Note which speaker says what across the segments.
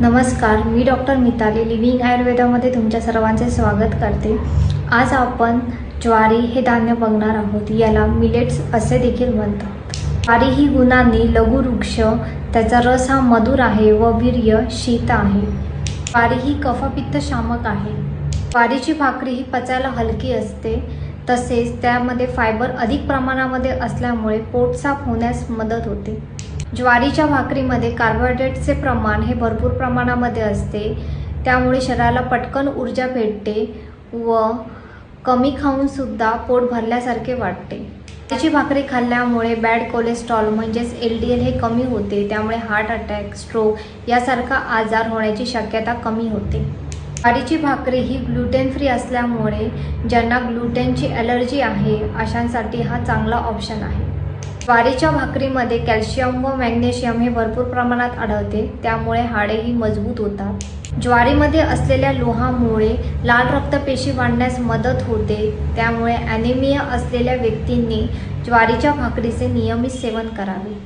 Speaker 1: नमस्कार मी doctor Mitali living आयुर्वेदामध्ये तुमच्या सर्वांचे स्वागत करते. आज आपण ज्वारी हे धान्य बघणार आहोत. याला मिलेट्स असे देखील म्हणतात. ज्वारी ही गुणांनी लघुवृक्ष त्याचा रस हा मधुर आहे व वीर्य शीत आहे. ज्वारी ही कफपित्त शामक आहे. ज्वारीची भाकरी ही पचायला हलकी असते. तसेच त्यामध्ये फायबर अधिक प्रमाणामध्ये असल्यामुळे पोट साफ होण्यास मदत होते. ज्वारीच्या भाकरीमध्ये कार्बोहायड्रेटचे प्रमाण हे भरपूर प्रमाणामध्ये असते. त्यामुळे शरीराला पटकन ऊर्जा भेटते व कमी खाऊन सुद्धा पोट भरल्यासारखे वाटते. त्याची भाकरी खाल्ल्यामुळे बॅड कोलेस्ट्रॉल म्हणजेच एल डी एल हे कमी होते. त्यामुळे हार्ट अटॅक स्ट्रोक यासारखा आजार होण्याची शक्यता कमी होते. ज्वारीची भाकरी ही ग्लुटेन फ्री असल्यामुळे ज्यांना ग्लुटेनची ॲलर्जी आहे अशांसाठी हा चांगला ऑप्शन आहे. ज्वारीच्या भाकरीमध्ये कॅल्शियम व मॅग्नेशियम हे भरपूर प्रमाणात आढळते त्यामुळे हाडेही मजबूत होतात. ज्वारीमध्ये असलेल्या लोहामुळे लाल रक्तपेशी वाढण्यास मदत होते त्यामुळे ॲनिमिया असलेल्या व्यक्तींनी ज्वारीच्या भाकरीचे नियमित सेवन करावे.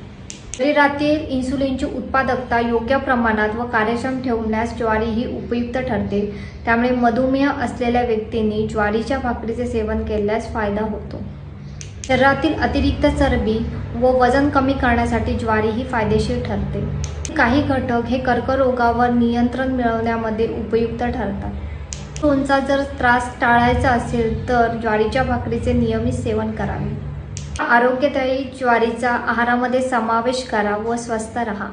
Speaker 1: शरीरातील इन्सुलिनची उत्पादकता योग्य प्रमाणात व कार्यक्षम ठेवण्यास ज्वारी ही उपयुक्त ठरते. त्यामुळे मधुमेह असलेल्या व्यक्तींनी ज्वारीच्या भाकरीचे सेवन केल्यास फायदा होतो. शरीरातील अतिरिक्त चरबी व वजन कमी करण्यासाठी ज्वारी ही फायदेशीर ठरते. काही घटक हे कर्करोगावर नियंत्रण मिळवण्यामध्ये उपयुक्त ठरतात. स्टोनचा जर त्रास टाळायचा असेल तर ज्वारीच्या भाकरीचे नियमित सेवन करावे. आरोग्यदायी ज्वारीचा आहारामध्ये समावेश करा व स्वस्त राहा.